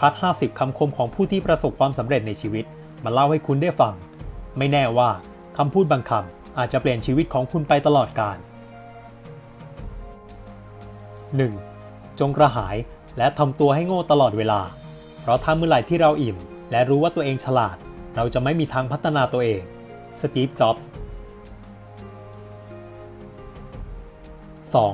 คัด 50 คำคมของผู้ที่ประสบความสำเร็จในชีวิต มาเล่าให้คุณได้ฟัง ไม่แน่ว่าคำพูดบางคำอาจจะเปลี่ยนชีวิตของคุณไปตลอดกาล 1. จงกระหายและทำตัวให้โง่ตลอดเวลา เพราะถ้าเมื่อไหร่ที่เราอิ่ม และรู้ว่าตัวเองฉลาด เราจะไม่มีทางพัฒนาตัวเอง สตีฟ จ็อบส์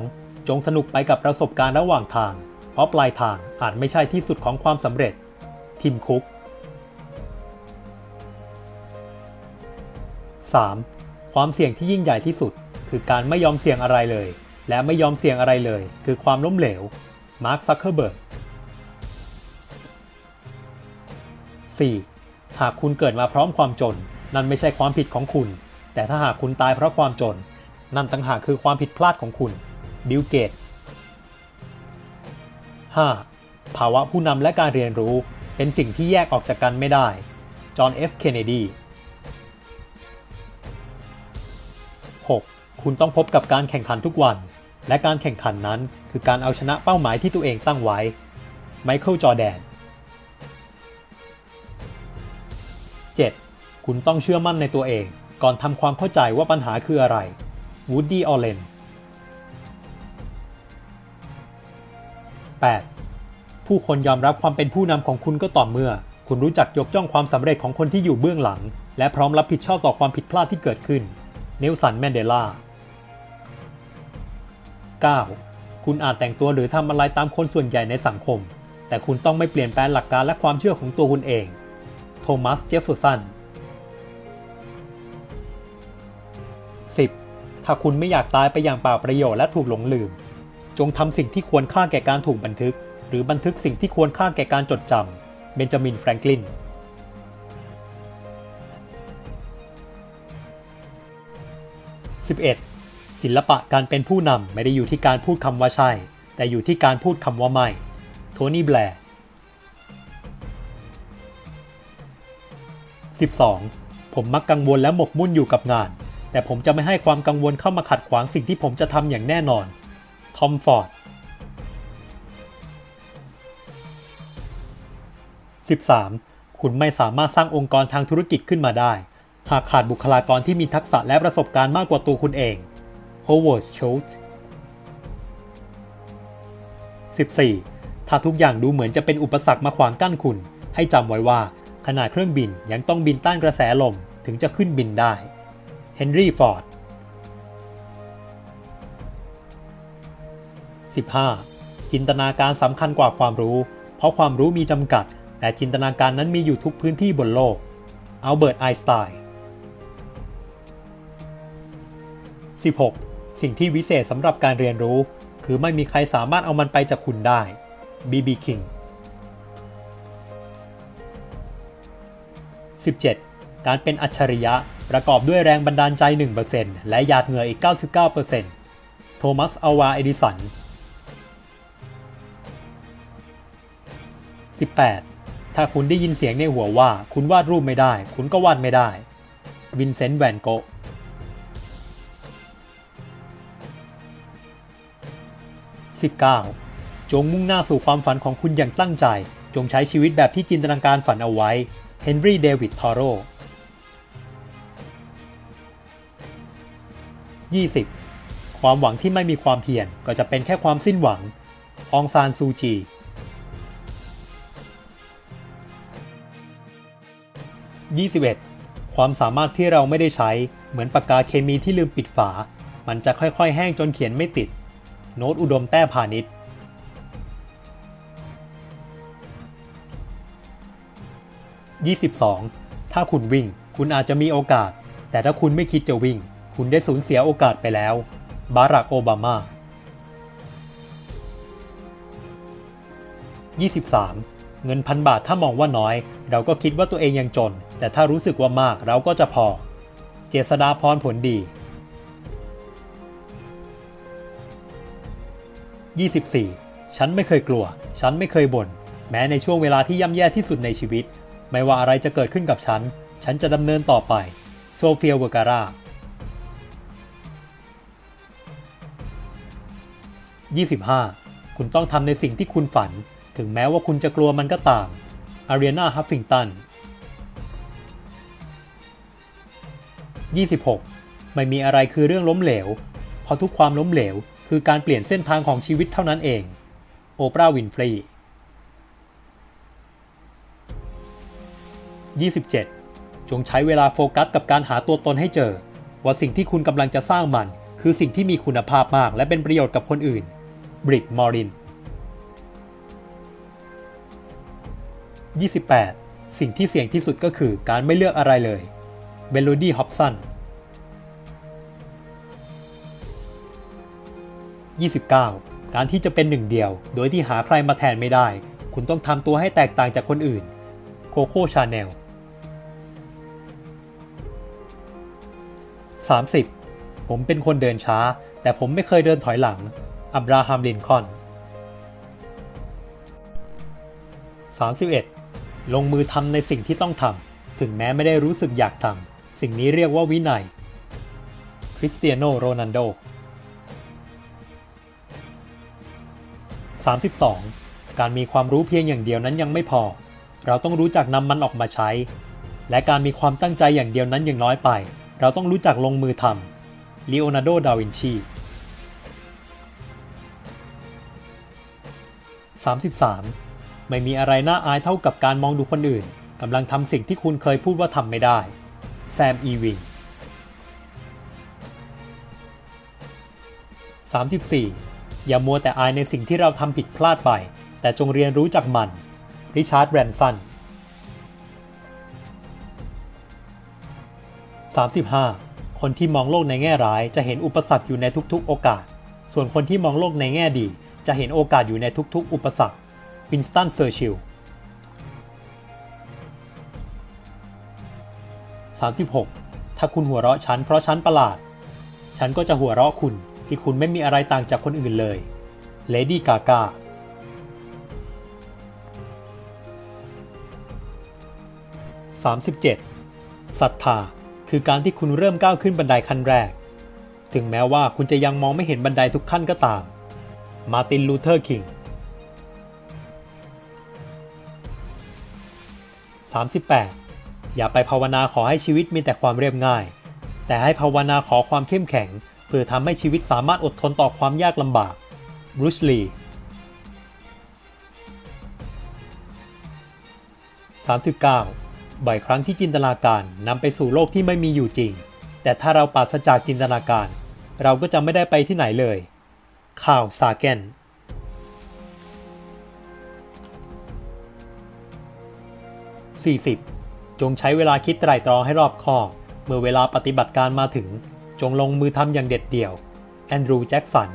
2. จงสนุกไปกับประสบการณ์ระหว่างทาง เพราะปลายทางอาจไม่ใช่ที่สุดของความสำเร็จ ทิมคุก 3. ความเสี่ยงที่ยิ่งใหญ่ที่สุด คือการไม่ยอมเสี่ยงอะไรเลย และไม่ยอมเสี่ยงอะไรเลย คือความล้มเหลว มาร์คซักเคอร์เบิร์ก 4. หากคุณเกิดมาพร้อมความจน นั่นไม่ใช่ความผิดของคุณ แต่ถ้าหากคุณตายเพราะความจน นั่นต่างหากคือความผิดพลาดของคุณ บิลเกตส์ 5. ภาวะผู้นำและการเรียนรู้เป็นสิ่งที่แยกออกจากกันไม่ได้ จอห์น เอฟ เคนเนดี 6. คุณต้องพบกับการแข่งขันทุกวัน และการแข่งขันนั้นคือการเอาชนะเป้าหมายที่ตัวเองตั้งไว้ ไมเคิล จอแดน 7. คุณต้องเชื่อมั่นในตัวเอง ก่อนทำความเข้าใจว่าปัญหาคืออะไร วูดดี้ ออเลน 8. ผู้คนยอมรับความเป็นผู้นำของคุณก็ต่อเมื่อ คุณรู้จักยกย่องความสำเร็จของคนที่อยู่เบื้องหลัง และพร้อมรับผิดชอบต่อความผิดพลาดที่เกิดขึ้น เนลสันแมนเดลา 9. คุณอาจแต่งตัวหรือทำอะไรตามคนส่วนใหญ่ในสังคม แต่คุณต้องไม่เปลี่ยนแปลงหลักการและความเชื่อของตัวคุณเอง โทมัส เจฟเฟอร์สัน 10. ถ้าคุณไม่อยากตายไปอย่างเปล่าประโยชน์และถูกหลงลืม จงทำสิ่งที่ควรค่าแก่การถูกบันทึก หรือบันทึกสิ่งที่ควรค่าแก่การจดจำเบนจามินแฟรงคลิน 11. ศิลปะการเป็นผู้นำไม่ได้อยู่ที่การพูดคำว่าใช่ แต่อยู่ที่การพูดคำว่าไม่ โทนี่แบร์ 12. ผมมักกังวลและหมกมุ่นอยู่กับงาน แต่ผมจะไม่ให้ความกังวลเข้ามาขัดขวางสิ่งที่ผมจะทำอย่างแน่นอน ทอมฟอร์ด 13. คุณไม่สามารถสร้างองค์กรทางธุรกิจขึ้นมาได้ หากขาดบุคลากรที่มีทักษะและประสบการณ์มากกว่าตัวคุณเองโฮเวิร์ดช o ลต์ 14. ถ้าทุกอย่างดูเหมือนจะเป็นอุปสรรคมาขวางกั้นคุณ ให้จำไว้ว่าขนาดเครื่องบินยังต้องบินต้านกระแสลมถึงจะขึ้นบินได้ เฮนรี่ฟอร์ด 15. จินตนาการสำคัญกว่าความรู้ เพราะความรู้มีจำกัด แต่จินตนาการนั้นมีอยู่ทุกพื้นที่บนโลก อัลเบิร์ต ไอน์สไตน์ 16. สิ่งที่วิเศษสำหรับการเรียนรู้ คือไม่มีใครสามารถเอามันไปจากคุณได้ บีบีคิง 17. การเป็นอัจฉริยะประกอบด้วยแรงบันดาลใจ 1%และหยาดเหงื่ออีก 99%โทมัส อวา เอดิสัน 18. ถ้าคุณได้ยินเสียงในหัวว่า คุณวาดรูปไม่ได้ คุณก็วาดไม่ได้ วินเซนต์ แวนโกะ 19. จงมุ่งหน้าสู่ความฝันของคุณอย่างตั้งใจ จงใช้ชีวิตแบบที่จินตนาการฝันเอาไว้ เฮนรี่ เดวิด ทอโร่ 20. ความหวังที่ไม่มีความเพียรก็จะเป็นแค่ความสิ้นหวังองซานซูจี 21. ความสามารถที่เราไม่ได้ใช้เหมือนปากกาเคมีที่ลืมปิดฝา มันจะค่อยๆ แห้งจนเขียนไม่ติด โน้ตอุดมแต้พาณิชย์ 22. ถ้าคุณวิ่ง คุณอาจจะมีโอกาส แต่ถ้าคุณไม่คิดจะวิ่ง คุณได้สูญเสียโอกาสไปแล้ว บารักโอบามา 23. เงินพันบาทถ้ามองว่าน้อย เราก็คิดว่าตัวเองยังจน แต่ถ้ารู้สึกว่ามากเราก็จะพอ เจษดาพรผลดี 24. ฉันไม่เคยกลัว ฉันไม่เคยบน่น แม้ในช่วงเวลาที่ย่ำแย่ที่สุดในชีวิต ไม่ว่าอะไรจะเกิดขึ้นกับฉัน ฉันจะดำเนินต่อไป โซเฟียเวอร์การา 25. คุณต้องทำในสิ่งที่คุณฝัน ถึงแม้ว่าคุณจะกลัวมันก็ตาม อารีนาฮัฟฟิงตัน 26. ไม่มีอะไรคือเรื่องล้มเหลว เพราะทุกความล้มเหลว คือการเปลี่ยนเส้นทางของชีวิตเท่านั้นเอง โอปราห์วินฟรี 27. จงใช้เวลาโฟกัสกับการหาตัวตนให้เจอ ว่าสิ่งที่คุณกำลังจะสร้างมัน คือสิ่งที่มีคุณภาพมากและเป็นประโยชน์กับคนอื่น บริดมอริน 28. สิ่งที่เสี่ยงที่สุดก็คือการไม่เลือกอะไรเลยเบลโลดี้ฮอปสัน 29. การที่จะเป็นหนึ่งเดียว โดยที่หาใครมาแทนไม่ได้ คุณต้องทำตัวให้แตกต่างจากคนอื่น โคโค่ชาแนล 30. ผมเป็นคนเดินช้า แต่ผมไม่เคยเดินถอยหลัง อับราฮัม ลินคอน 31. ลงมือทำในสิ่งที่ต้องทำถึงแม้ไม่ได้รู้สึกอยากทำสิ่งนี้เรียกว่าวินัยคริสเตียโนโรนัลโด 32. การมีความรู้เพียงอย่างเดียวนั้นยังไม่พอ เราต้องรู้จักนำมันออกมาใช้ และการมีความตั้งใจอย่างเดียวนั้นยังน้อยไป เราต้องรู้จักลงมือทำลีโอนาร์โด ดาวินชี 33. ไม่มีอะไรน่าอายเท่ากับการมองดูคนอื่นกำลังทำสิ่งที่คุณเคยพูดว่าทำไม่ได้ แซม อีวิง 34. อย่ามัวแต่อายในสิ่งที่เราทำผิดพลาดไป แต่จงเรียนรู้จากมัน ริชาร์ด แบรนสัน 35. คนที่มองโลกในแง่ร้ายจะเห็นอุปสรรคอยู่ในทุกๆ โอกาส ส่วนคนที่มองโลกในแง่ดี จะเห็นโอกาสอยู่ในทุกๆ อุปสรรค วินสตันเซอร์ชิล 36. ถ้าคุณหัวเราะฉันเพราะฉันประหลาด ฉันก็จะหัวเราะคุณที่คุณไม่มีอะไรต่างจากคนอื่นเลย เลดี้กากา 37. ศรัทธาคือการที่คุณเริ่มก้าวขึ้นบันไดขั้นแรก ถึงแม้ว่าคุณจะยังมองไม่เห็นบันไดทุกขั้นก็ตาม มาตินลูเทอร์คิง 38. อย่าไปภาวนาขอให้ชีวิตมีแต่ความเรียบง่าย แต่ให้ภาวนาขอความเข้มแข็ง เพื่อทำให้ชีวิตสามารถอดทนต่อความยากลำบากบรูซลี 39. บ่อยครั้งที่จินตนาการนำไปสู่โลกที่ไม่มีอยู่จริง แต่ถ้าเราปราศจากจินตนาการ เราก็จะไม่ได้ไปที่ไหนเลย ข่าวซาเกน 40. จงใช้เวลาคิดไตร่ตรองให้รอบคอบ เมื่อเวลาปฏิบัติการมาถึง จงลงมือทำอย่างเด็ดเดี่ยว แอนดรูว์ แจ็กสัน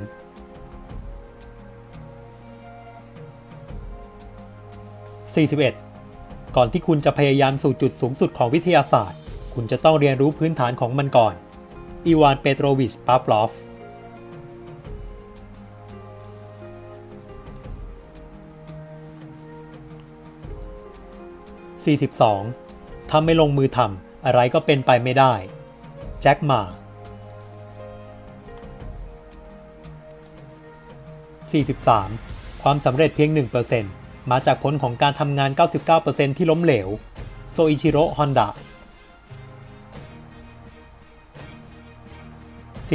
41. ก่อนที่คุณจะพยายามสู่จุดสูงสุดของวิทยาศาสตร์ คุณจะต้องเรียนรู้พื้นฐานของมันก่อน อีวาน เปโตรวิช ปาปลอฟ 42. ถ้าไม่ลงมือทำอะไรก็เป็นไปไม่ได้ แจ็คมา 43. ความสำเร็จเพียง 1%มาจากผลของการทำงาน 99%ที่ล้มเหลว โซอิชิโร่ ฮอนดะ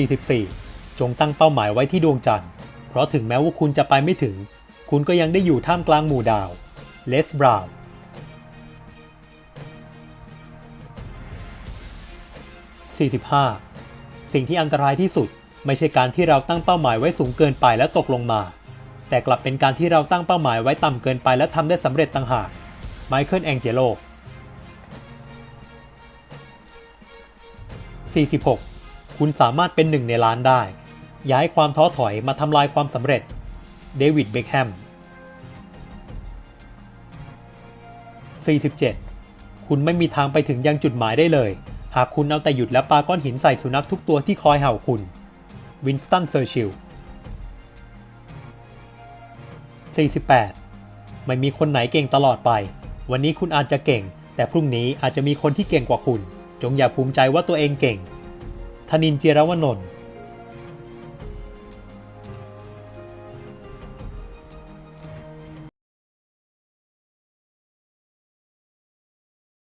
44. จงตั้งเป้าหมายไว้ที่ดวงจันทร์ เพราะถึงแม้ว่าคุณจะไปไม่ถึง คุณก็ยังได้อยู่ท่ามกลางหมู่ดาว เลสบราวน์ 45. สิ่งที่อันตรายที่สุดไม่ใช่การที่เราตั้งเป้าหมายไว้สูงเกินไปและตกลงมา แต่กลับเป็นการที่เราตั้งเป้าหมายไว้ต่ำเกินไปและทำได้สำเร็จต่างหาก ไมเคิลแองเจโล 46. คุณสามารถเป็นหนึ่งในล้านได้อย่าให้ความท้อถอยมาทำลายความสำเร็จ เดวิด เบคแฮม 47. คุณไม่มีทางไปถึงยังจุดหมายได้เลย หากคุณเอาแต่หยุดและปาก้อนหินใส่สุนัขทุกตัวที่คอยเห่าคุณ วินสตัน เซอร์ชิล 48. ไม่มีคนไหนเก่งตลอดไป วันนี้คุณอาจจะเก่ง แต่พรุ่งนี้อาจจะมีคนที่เก่งกว่าคุณ จงอย่าภูมิใจว่าตัวเองเก่งธนินเจรวนนท์